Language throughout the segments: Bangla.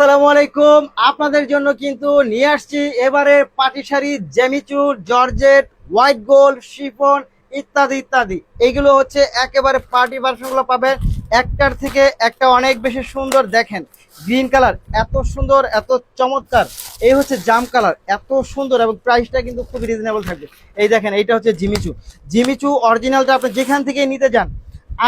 আসসালামু আলাইকুম। আপনাদের জন্য কিন্তু নিয়ে আসছি এবারে পাটি শাড়ি জেমিচুর জর্জেট, হোয়াইট গোল্ড, শিফন ইত্যাদি ইত্যাদি। এগুলো হচ্ছে একেবারে পার্টি ভার্সনগুলো পাবেন। একটার থেকে একটা অনেক বেশি সুন্দর দেখেন। গ্রিন কালার, এত সুন্দর, এত চমৎকার। এই হচ্ছে জাম কালার, এত সুন্দর এবং প্রাইসটা কিন্তু খুব রিজনেবল থাকবে। এই দেখেন, এইটা হচ্ছে জিমিচু। জিমিচু অরিজিনালটা আপনি যেখান থেকে নিতে যান,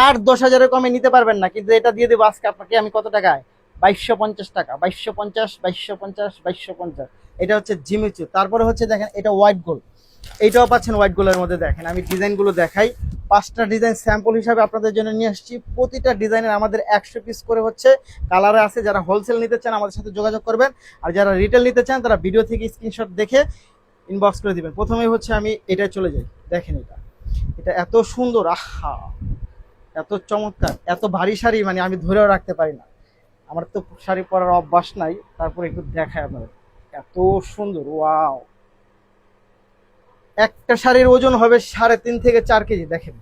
আর দশ হাজারের কমে নিতে পারবেন না, কিন্তু এটা দিয়ে দেবো আজকে আপনাকে আমি কত টাকায়? বাইশশো পঞ্চাশ টাকা, বাইশশো পঞ্চাশ বাইশশো পঞ্চাশ বাইশশো পঞ্চাশ। এটা হচ্ছে জিমিচু তারপরে হচ্ছে দেখেন, এটা হোয়াইট গোল্ড। এইটাও পাচ্ছেন হোয়াইট গোল্ডের মধ্যে, দেখেন। আমি ডিজাইনগুলো দেখাই। পাঁচটা ডিজাইন স্যাম্পল হিসাবে আপনাদের জন্য নিয়ে আসছি। প্রতিটা ডিজাইনের আমাদের একশো পিস করে হচ্ছে কালারে আছে। যারা হোলসেল নিতে চান আমাদের সাথে যোগাযোগ করবেন। আর যারা রিটেল নিতে চান, তারা ভিডিও থেকে স্ক্রিনশট দেখে ইনবক্স করে দিবেন। প্রথমেই হচ্ছে আমি এটা চলে যাই। দেখেন এটা। এটা এত সুন্দর, আহা! এত চমৎকার, এত ভারী শাড়ি মানে আমি ধরেও রাখতে পারি না। আমার তো শাড়ি পরার অভ্যাস নাই, তারপরে একটু দেখায় আপনাদের। এত সুন্দর, ওয়াও। একটা শাড়ির ওজন হবে সাড়ে তিন থেকে চার কেজি, দেখেন।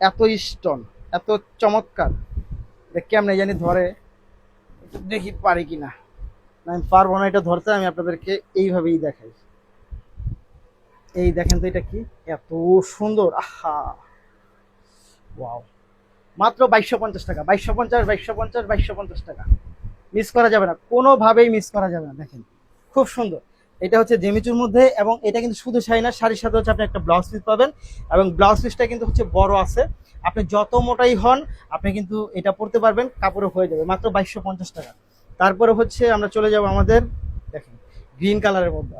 এত স্টোন, এত চমৎকার। কেমনে জানি ধরে দেখি পারি কিনা। আমি পারব না এটা ধরতে, আমি আপনাদেরকে এইভাবেই দেখাই। এই দেখেন তো এটা কি? এত সুন্দর, আহা! ওয়াও। মাত্র বাইশশো পঞ্চাশ টাকা, বাইশশো পঞ্চাশ বাইশশো পঞ্চাশ বাইশশো পঞ্চাশ টাকা। মিস করা যাবে না। কোনোভাবেই মিস করা যাবে না, দেখেন। খুব সুন্দর। এটা হচ্ছে জেমিচুর মধ্যে এবং এটা কিন্তু শুধু শাড়ি না, শাড়ির সাথে হচ্ছে আপনি একটা ব্লাউজ পিস পাবেন এবং ব্লাউজ পিসটা কিন্তু হচ্ছে বড় আছে। আপনি যত মোটাই হন, আপনি কিন্তু এটা পরতে পারবেন কাপড়ে হয়ে যাবে, মাত্র বাইশশো পঞ্চাশ টাকা। তারপরে হচ্ছে আমরা চলে যাব আমাদের, দেখেন গ্রিন কালারের মধ্যে।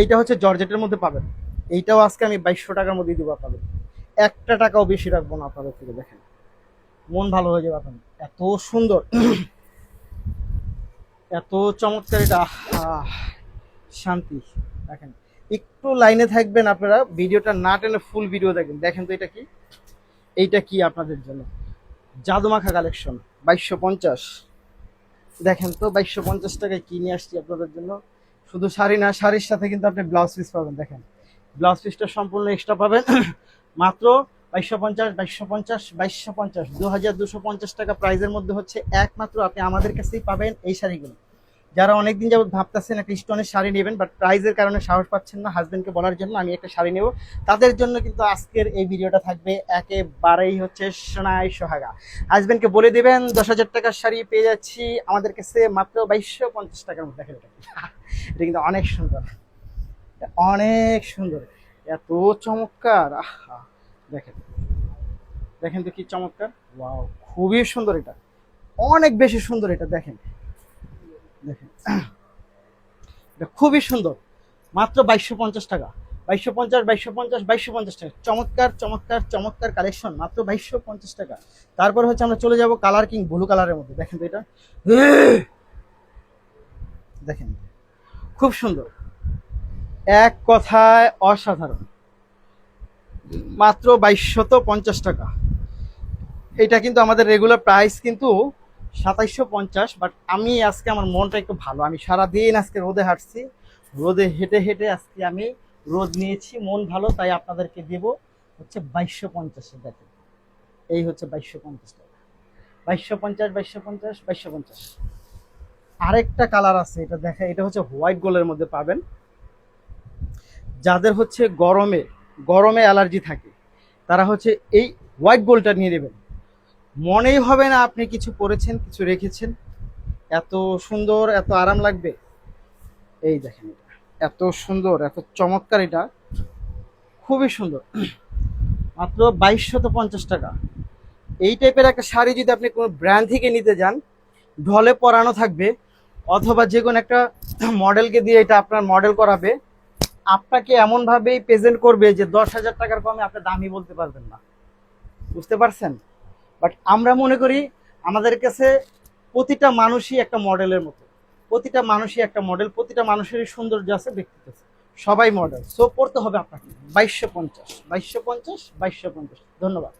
এইটা হচ্ছে জর্জেটের মধ্যে পাবেন। এইটাও আজকে আমি বাইশশো টাকার মধ্যে দিব আপনাদের। একটা টাকাও বেশি রাখব না আপনাদের থেকে, দেখেন। মন ভালো হয়ে যাবে আপনার এত সুন্দর। এত চমৎকার এটা। শান্তি। দেখেন, একটু লাইনে থাকবেন আপনারা, ভিডিওটা না টেনে ফুল ভিডিও দেখেন দেখেন তো এটা কি? এইটা কি আপনাদের জন্য? জাদুমাখা কালেকশন বাইশশো পঞ্চাশ। দেখেন তো, বাইশশো পঞ্চাশ টাকায় কি নিয়ে আসছি আপনাদের জন্য? শুধু শাড়ি না, শাড়ির সাথে কিন্তু আপনি ব্লাউজ পিস পাবেন, দেখেন। ব্লাউজ পিসটা সম্পূর্ণ এক্সট্রা পাবেন। মাত্র বাইশশো পঞ্চাশ বাইশশো পঞ্চাশ বাইশশো পঞ্চাশ দু হাজার দুশো পঞ্চাশ টাকা প্রাইজের মধ্যে হচ্ছে একমাত্র আপনি আমাদের কাছেই পাবেন এই শাড়িগুলো। যারা অনেকদিন যাবত ভাবতেছেন একটা স্টোনের শাড়ি নেবেন বাট প্রাইজের কারণে সাহস পাচ্ছেন না হাজবেন্ডকে বলার জন্য, আমি একটা শাড়ি নেব। তাদের জন্য কিন্তু আজকের এই ভিডিওটা থাকবে একেবারেই হচ্ছে সোনাই সোহাগা। হাজবেন্ডকে বলে দেবেন দশ হাজার টাকার শাড়ি পেয়ে যাচ্ছি, আমাদের কাছে মাত্র বাইশশো পঞ্চাশ টাকার মধ্যে এটা এটা কিন্তু অনেক সুন্দর। অনেক সুন্দর। এত চমৎকার, আহা। দেখেন। দেখেন তো কি চমৎকার। ওয়াও, খুবই সুন্দর এটা। অনেক বেশি সুন্দর এটা, দেখেন। দেখেন। এটা খুবই সুন্দর। মাত্র বাইশশো পঞ্চাশ টাকা। বাইশশো পঞ্চাশ বাইশশো পঞ্চাশ বাইশশো পঞ্চাশ টাকা। চমৎকার চমৎকার চমৎকার কালেকশন। মাত্র বাইশশো পঞ্চাশ টাকা। তারপর হচ্ছে আমরা চলে যাব কালার কিং ব্লু কালারের মধ্যে। দেখেন তো এটা। দেখেন। খুব সুন্দর। এক কথায় অসাধারণ। মাত্র বাইশশত পঞ্চাশ টাকা। এটা কিন্তু আমাদের রেগুলার প্রাইস কিন্তু সাতাইশশো পঞ্চাশ বাট আমি আজকে আমার মনটা একটু ভালো। আমি সারাদিন আজকে রোদে হাঁটছি। রোদে হেঁটে হেঁটে আজকে আমি রোদ নিয়েছি, মন ভালো, তাই আপনাদেরকে দেব হচ্ছে বাইশশো পঞ্চাশে দেখেন এই হচ্ছে বাইশশো পঞ্চাশ টাকা। বাইশশো পঞ্চাশ বাইশশো পঞ্চাশ বাইশশো পঞ্চাশ। আরেকটা কালার আছে, এটা দেখা এটা হচ্ছে হোয়াইট গোল্ডের মধ্যে পাবেন। যাদের হচ্ছে গরমে গরমে অ্যালার্জি থাকে। তারা হচ্ছে এই হোয়াইট গোল্ডটা নিয়ে নেবেন। মনেই হবে না আপনি কিছু পরেছেন, কিছু রেখেছেন। এত সুন্দর, এত আরাম লাগবে। এই দেখেন এটা। এত সুন্দর, এত চমৎকার এটা। খুবই সুন্দর। মাত্র বাইশশত পঞ্চাশ টাকা। এই টাইপের একটা শাড়ি যদি আপনি কোনো ব্র্যান্ড থেকে নিতে যান, ঢলে পরানো থাকবে, অথবা যে কোনো একটা মডেলকে দিয়ে এটা আপনার মডেল করাবে আপনাকে এমনভাবেই প্রেজেন্ট করবে যে দশ হাজার টাকার কমে আপনি দামি বলতে পারবেন না। বুঝতে পারছেন? বাট আমরা মনে করি আমাদের কাছে প্রতিটা মানুষই একটা মডেলের মতো। প্রতিটা মানুষই একটা মডেল প্রতিটা মানুষেরই সৌন্দর্য আছে, ব্যক্তিত্ব আছে। সবাই মডেল সো পড়তে হবে আপনাকে। বাইশশো পঞ্চাশ। বাইশশো পঞ্চাশ বাইশশো পঞ্চাশ। ধন্যবাদ।